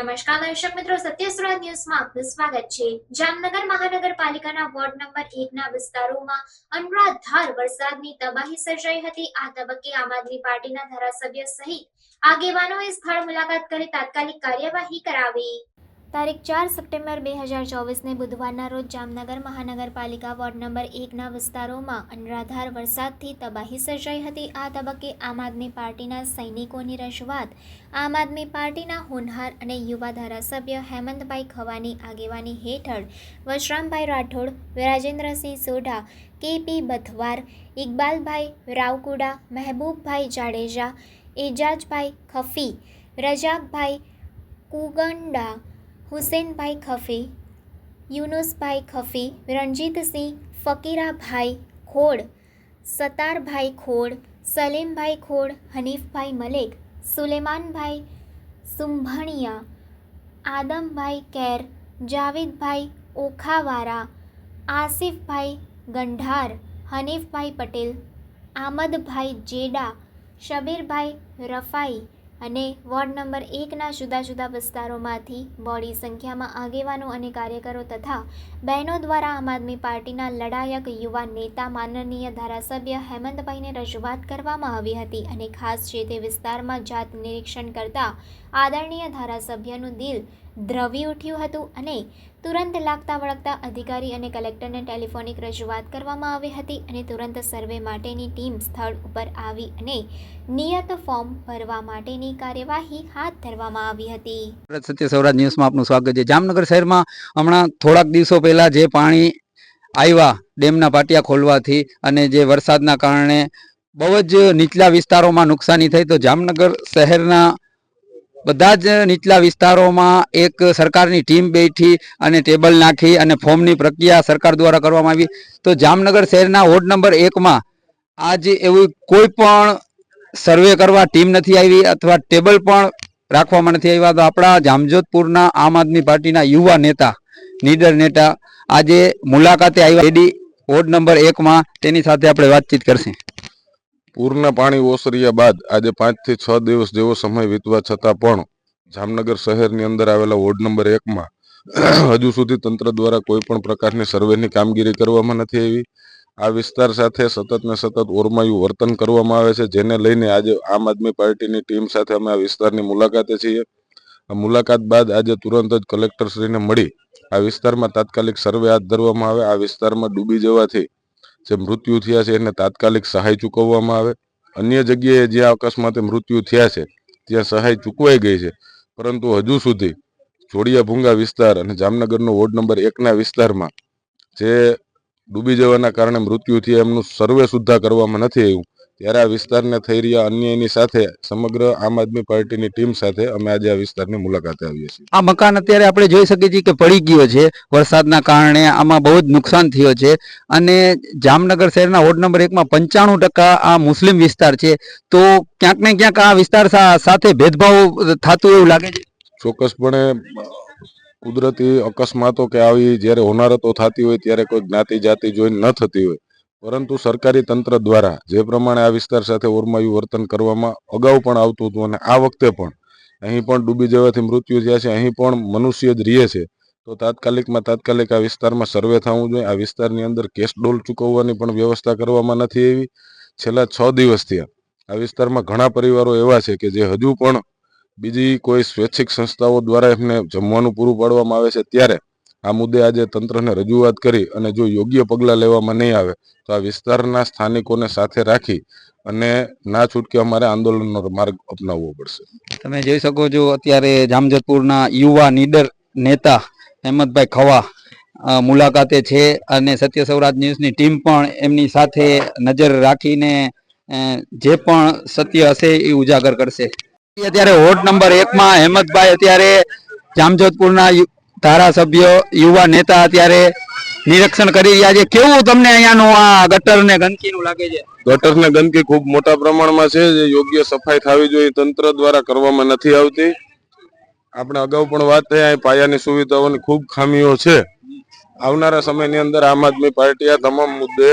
નમસ્કાર દર્શક મિત્રો સત્ય ન્યૂઝમાં આપનું સ્વાગત છે. જામનગર મહાનગરપાલિકાના વોર્ડ નંબર એકના વિસ્તારોમાં અનરાધાર વરસાદની તબાહી સર્જાઈ હતી. આ તબક્કે આમ આદમી પાર્ટીના ધારાસભ્ય સહિત આગેવાનોએ સ્થળ મુલાકાત કરી તાત્કાલિક કાર્યવાહી કરાવી. તારીખ ચાર સપ્ટેમ્બર બે હજાર ચોવીસને બુધવારના રોજ જામનગર મહાનગરપાલિકા વોર્ડ નંબર એકના વિસ્તારોમાં અનરાધાર વરસાદથી તબાહી સર્જાઈ હતી. આ તબક્કે આમ આદમી પાર્ટીના સૈનિકોની રજૂઆત, આમ આદમી પાર્ટીના હોનહાર અને યુવા ધારાસભ્ય હેમંતભાઈ ખવાની આગેવાની હેઠળ વશરામભાઈ રાઠોડ વિરાજેન્દ્રસિંહ સોઢા, કેપી બથવાર, ઇકબાલભાઈ રાવકુડા, મહેબૂબભાઈ જાડેજા, એજાજભાઈ ખફી, રજાકભાઈ કુગંડા હુસેનભાઈ ખફી યુનુસભાઈ ખફી રણજીતસિંહ ફકીરાભાઈ ખોડ સતારભાઈ ખોડ સલીમભાઈ ખોડ હનીફભાઈ મલેક સુલેમાનભાઈ સુંભણિયા આદમભાઈ કેર જાવેદભાઈ ઓખાવારા આસિફભાઈ ગંઢાર હનીફભાઈ પટેલ આમદભાઈ જેડા શબીરભાઈ રફાઈ અને વોર્ડ નંબર એકના જુદા જુદા વિસ્તારોમાંથી બોડી સંખ્યામાં આગેવાનો અને કાર્યકરો તથા બહેનો દ્વારા આમ આદમી પાર્ટીના લડાયક યુવા નેતા માનનીય ધારાસભ્ય હેમંતભાઈને રજૂઆત કરવામાં આવી હતી અને ખાસ જે તે વિસ્તારમાં જાત નિરીક્ષણ કરતા આદરણીય ધારાસભ્યનું દિલ દ્રવી ઉઠ્યું હતું અને તુરંત લાગતા વળગતા અધિકારી અને કલેક્ટરને ટેલિફોનિક રજૂઆત કરવામાં આવી હતી અને તુરંત સર્વે માટેની ટીમ સ્થળ ઉપર આવી અને નિયત ફોર્મ ભરવા માટેની કાર્યવાહી હાથ ધરવામાં આવી હતી. ભારત સત્ય સૌરાજ ન્યૂઝમાં આપનું સ્વાગત છે. જામનગર શહેરમાં હમણાં થોડાક દિવસો પહેલા જે પાણી આવ્યા ડેમના પાટિયા ખોલવાથી અને જે વરસાદના કારણે બહુ જ નીચલા વિસ્તારોમાં નુકસાની થઈ તો જામનગર શહેરના બધા જ નીચલા વિસ્તારોમાં એક સરકારની ટીમ બેઠી અને ટેબલ નાખી અને ફોર્મની પ્રક્રિયા સરકાર દ્વારા કરવામાં આવી. તો જામનગર શહેરના વોર્ડ નંબર એકમાં આજે એવું કોઈ પણ સર્વે કરવા ટીમ નથી આવી અથવા ટેબલ પણ રાખવામાં નથી આવ્યા. તો આપણા જામજોધપુરના આમ આદમી પાર્ટીના યુવા નેતા, નીડર નેતા આજે મુલાકાતે આવ્યા. એડી વોર્ડ નંબર એકમાં તેની સાથે આપણે વાતચીત કરશે. પૂરના પાણી ઓસર્યા બાદ આજે પાંચથી છ દિવસ જેવો સમય વીતવા છતાં પણ જામનગર શહેરની અંદર આવેલા વોર્ડ નંબર એકમાં હજુ સુધી તંત્ર દ્વારા કોઈ પણ પ્રકારની સર્વેની કામગીરી કરવામાં નથી આવી. આ વિસ્તાર સાથે સતત ને સતત ઓરમાયું વર્તન કરવામાં આવે છે, જેને લઈને આજે આમ આદમી પાર્ટીની ટીમ સાથે અમે આ વિસ્તારની મુલાકાતે છીએ. આ મુલાકાત બાદ આજે તુરંત જ કલેક્ટરશ્રીને મળી આ વિસ્તારમાં તાત્કાલિક સર્વે હાથ ધરવામાં આવે. આ વિસ્તારમાં ડૂબી જવાથી જે મૃત્યુ થયા છે એને તાત્કાલિક સહાય ચૂકવવામાં આવે. અન્ય જગ્યાએ જ્યાં અકસ્માતે મૃત્યુ થયા છે, ત્યાં સહાય ચૂકવાઈ ગઈ છે. પરંતુ હજુ સુધી જોડિયા ભૂંગા વિસ્તાર અને જામનગરનો વોર્ડ નંબર એકના વિસ્તારમાં જે ડૂબી જવાના કારણે મૃત્યુ થયા એમનું સર્વે સુદ્ધા કરવામાં નથી આવ્યું. ત્યારે આ વિસ્તારને થઈ રહ્યા અન્યાયની સાથે સમગ્ર આમ આદમી પાર્ટીની ટીમ સાથે અમે આજે આ વિસ્તારની મુલાકાતે આવીએ છીએ. આ મકાન અત્યારે આપણે જોઈ શકીએ છીએ કે પડી ગયો છે. વરસાદના કારણે આમાં બહુ જ નુકસાન થયો છે. અને જામનગર શહેરના વોર્ડ નંબર એકમાં પંચાણું ટકા આ મુસ્લિમ વિસ્તાર છે. તો ક્યાંક ને ક્યાંક આ વિસ્તાર સાથે ભેદભાવ થતું એવું લાગે છે? ચોક્કસપણે કુદરતી અકસ્માતો કે આવી જ્યારે હોનારતો થતી હોય ત્યારે કોઈ જ્ઞાતિ જાતિ જોઈને ન થતી હોય પરંતુ સરકારી તંત્ર દ્વારા જે પ્રમાણે આ વિસ્તાર સાથે ઓરમાયું વર્તન કરવામાં અગાઉ પણ આવતું હતું અને આ વખતે પણ, અહીં પણ ડૂબી જવાથી મૃત્યુ થયા છે, અહીં પણ મનુષ્ય જ રહે છે, તો તાત્કાલિકમાં તાત્કાલિક આ વિસ્તારમાં સર્વે થવું જોઈએ. આ વિસ્તારની અંદર કેશ ડોલ ચૂકવવાની પણ વ્યવસ્થા કરવામાં નથી એવી છેલ્લા છ દિવસ થયા. આ વિસ્તારમાં ઘણા પરિવારો એવા છે કે જે હજુ પણ બીજી કોઈ સ્વૈચ્છિક સંસ્થાઓ દ્વારા એમને જમવાનું પૂરું પાડવામાં આવે છે. ત્યારે આ મુદ્દે આજે તંત્રને રજૂઆત કરી અને જો યોગ્ય પગલાં લેવામાં નહીં આવે, તો આ વિસ્તારના સ્થાનિકોને સાથે રાખી અને ના છૂટકે અમારે આંદોલનનો માર્ગ અપનાવવો પડશે. તમે જોઈ શકો છો, અત્યારે જામજતપુરના યુવા નીડર નેતા હેમંતભાઈ ખવા મુલાકાતે છે અને સત્ય સૌરાજ ન્યૂઝની ટીમ પણ એમની સાથે નજર રાખીને જે પણ સત્ય હશે એ ઉજાગર કરશે. અત્યારે વોર્ડ નંબર એકમાં હેમંતભાઈ, અત્યારે જામજોધપુરના ધારાસભ્ય યુવા નેતા અત્યારે નિરીક્ષણ કરી રહ્યા છે. કેવું તમને અહીંયાનું આ ગટર ને ગંદકીનું લાગે છે? ગટર ને ગંદકી ખૂબ મોટા પ્રમાણમાં છે. જે યોગ્ય સફાઈ થવી જોઈએ તંત્ર દ્વારા કરવામાં નથી આવતી. આપણે અગાઉ પણ વાત થઈ અહીં પાયાની સુવિધાઓની ખૂબ ખામીઓ છે. આવનારા સમયની અંદર આમ આદમી પાર્ટી આ તમામ મુદ્દે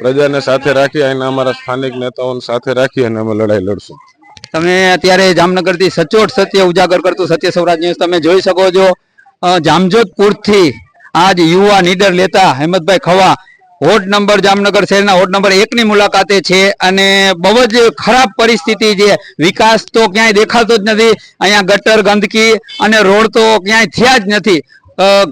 પ્રજાને સાથે રાખી અને અમારા સ્થાનિક નેતાઓને સાથે રાખી અને અમે લડાઈ લડશું. તમે અત્યારે જામનગરથી સચોટ સત્ય ઉજાગર કરતું સત્ય સૌરાજ ન્યૂઝ તમે જોઈ શકો છો. જામજોધપુરથી આજ યુવા નીડર લેતા હેમંતભાઈ ખવા. વોર્ડ નંબર જામનગર શહેરના વોર્ડ નંબર એકની મુલાકાતે છે અને બહુ જ ખરાબ પરિસ્થિતિ છે. વિકાસ તો ક્યાંય દેખાતો જ નથી. અહીંયા ગટર, ગંદકી અને રોડ તો ક્યાંય થયા જ નથી.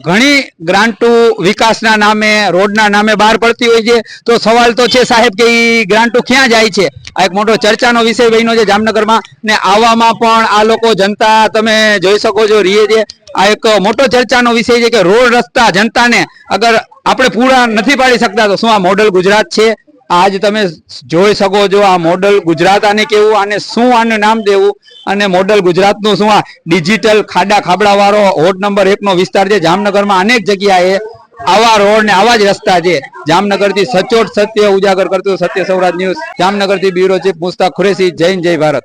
ઘણી ગ્રાન્ટો વિકાસના નામે, રોડના નામે બહાર પડતી હોય છે. તો સવાલ તો છે સાહેબ કે એ ગ્રાન્ટો ક્યાં જાય છે? આ એક મોટો ચર્ચાનો વિષય બન્યો છે જામનગરમાં. ને આવામાં પણ આ લોકો જનતા તમે જોઈ શકો છો, રીએ છે. આ એક મોટો ચર્ચાનો વિષય છે કે રોડ રસ્તા જનતાને અગર આપણે પૂરા નથી પાડી શકતા તો શું આ મોડલ ગુજરાત છે? આજ તમે જોઈ શકો છો આ મોડલ ગુજરાત આને કેવું આને શું આનું નામ દેવું અને મોડલ ગુજરાતનું શું આ ડિજિટલ ખાડા ખાબડા વાળો વોર્ડ નંબર એક નો વિસ્તાર છે. જામનગરમાં અનેક જગ્યાએ આવા રોડ ને આવા જ રસ્તા છે. જામનગરથી સચોટ સત્ય ઉજાગર કરતું સત્ય સૌરાજ ન્યૂઝ. જામનગરથી બ્યુરો ચીફ મુસ્તાક ખુરેશી. જૈન જય ભારત.